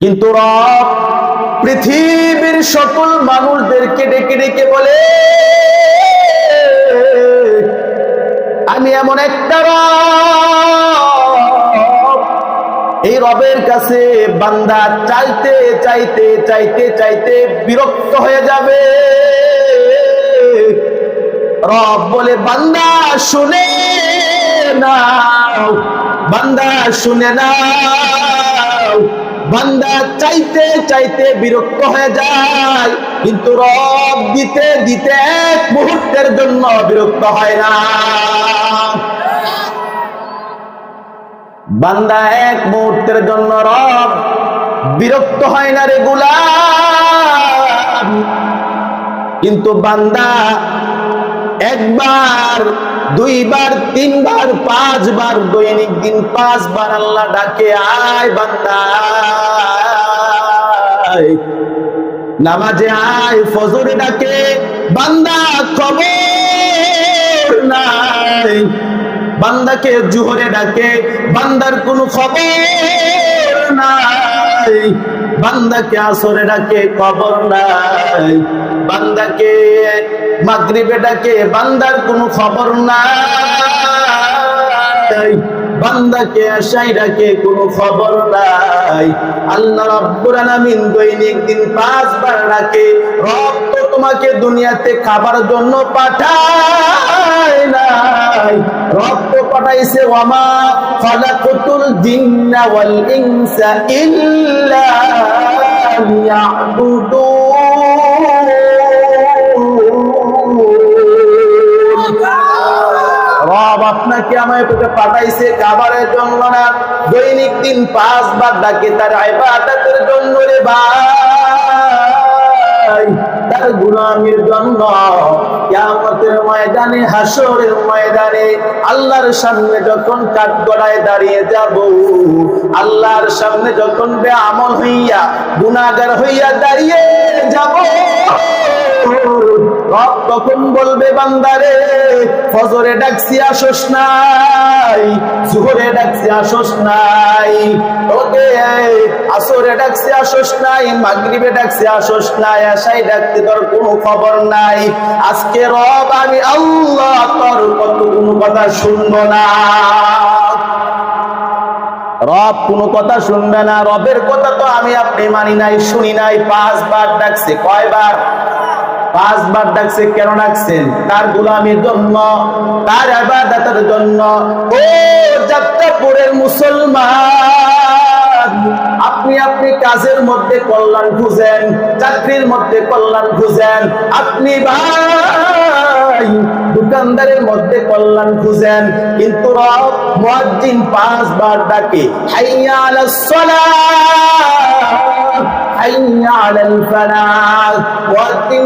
কিন্তু রব পৃথিবীর সকল মানুষদেরকে ডেকে ডেকে বলে, আমি এমন একটা রব। এই রবের কাছে বান্দা চাইতে চাইতে চাইতে চাইতে বিরক্ত হয়ে যাবে। রব বলে, বান্দা, শুনে নাও, বান্দা, শুনে নাও। বান্দা চাইতে চাইতে বিরক্ত হয়ে যায়, কিন্তু রব দিতে দিতে এক মুহূর্তের জন্য বিরক্ত হয় না। বান্দা এক মুহূর্তের জন্য রব বিরক্ত হয় না রে গুলাম। কিন্তু বান্দা একবার, দুইবার, তিনবার, পাঁচবার, দৈনিক দিন পাঁচবার আল্লাহ ডাকে, আয় বান্দা। নামাজে আয়, ফজরে ডাকে, বান্দা খবর নাই। বান্দাকে জুহরে ডাকে, বান্দার কোনো খবর নাই। বান্দাকে আসরে ডাকে খবর নাই। বান্দাকে মাগরিবে ডাকে, বান্দার কোনো খবর নাই। বান্দাকে আশাই ডাকে কোনো খবর নাই। আল্লাহ রব্বুল আলামিন দৈনিক দিন পাঁচবার ডাকে, রব তো তোমাকে দুনিয়াতে খাবার জন্য পাঠায় নাই। রব তো পাঠাইছে, ওয়ামা খালাকাতুল জিন্না ওয়াল ইনসা ইল্লা আপনাকে আমায় তোকে পাঠাইছে খাবারের জন্য না দৈনিক দিন পাঁচবার ডাকে তার জন্য রে ভাই। তার জন্য ময়দানে হাসরের ময়দানে আল্লাহর সামনে যখন কাঠগড়ায় দাঁড়িয়ে যাব, আল্লাহর সামনে যখন বেআমল হইয়া, গুনাহগার হইয়া দাঁড়িয়ে যাব। রব তখন বলবে, বান্দারে, ফজরে ডাকছি, আসোস নাই। জুহরে ডাকছি, আসোস নাই। ওকে, আসরে ডাকছি, আসোস নাই। মাগরিবে ডাকছি, আসোস নাই। আশাই ডাকতে তোর কোনো খবর নাই। আজকে রব, আমি আল্লাহ তোর কত কোনো কথা শুনব না। রব কোনো কথা শুনবে না। রবের কথা তো আমি আপনি মানি নাই, শুনি নাই, পাঁচবার ডাকছে, কয়বার? পাঁচবার ডাকছে, কেন ডাকছেন? তার গোলামের জন্য, তার আবাদাতের জন্য। ও যাত্রাপুরের মুসলমান, আপনি আপনি কাজের মধ্যে কল্যাণ খুঁজেন, চাকরির মধ্যে কল্যাণ খুঁজেন। আপনি ভাই দোকানদারের মধ্যে কল্যাণ খুঁজেন, কিন্তু রব মুয়াজ্জিন পাঁচবার ডাকে হাইয়া আলাস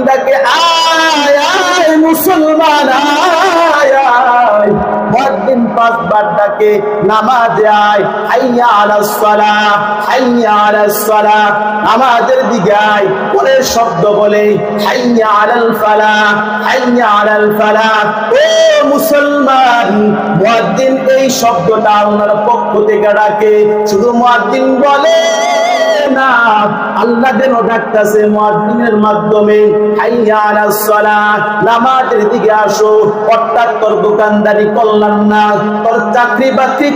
ডাকে আয় মুসলমান, আয় মুয়াজ্জিন পাঁচবার ডাকে নামাজে আয়। হাইয়া আলাস সালাহ, হাইয়া আলাস সালাহ। নামাজের দিকে আয়। পরে শব্দ বলে, হাইয়া আলাল ফালাহ হাইয়া আলাল ফালাহ ও মুসলমান মুয়াজ্জিন এই শব্দটা আল্লাহর পক্ষ থেকে ডাকে। শুধু মুয়াজ্জিন বলে। না আল্লাহ যেন ডাকতেছে মাধ্যমে। নামাজের দিকে আসো। অর্থাৎ তোর দোকানদারি না, তোর চাকরি বাকরি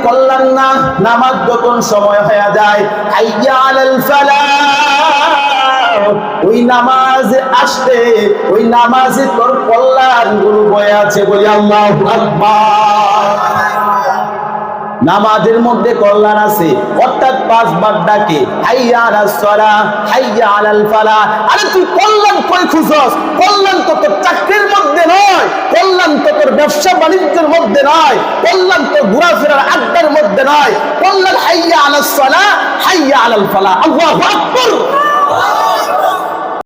না। নামাজ যখন সময় হয়ে যায় ওই নামাজে আসতে, ওই নামাজে তোর কল্যাণগুলো বয়ে আছে বলি আল্লাহ নামাজের মধ্যে কল্যাণ আছে। অর্থাৎ পাঁচবার ডাকে, হাইয়া আলাস সালাহ হাইয়া আলাল আরে তুই কল্যাণ কই খুঁজস? কল্যাণ তো তোর চাকরির মধ্যে নয়, কল্যাণ তো তোর ব্যবসা বাণিজ্যের মধ্যে নয়, কল্যাণ তো ঘোরাফেরার আড্ডার মধ্যে নয়। কল্যাণ হাইয়া আলাস সালাহ হাইয়া আলাল ফালাহ আল্লাহু আকবার!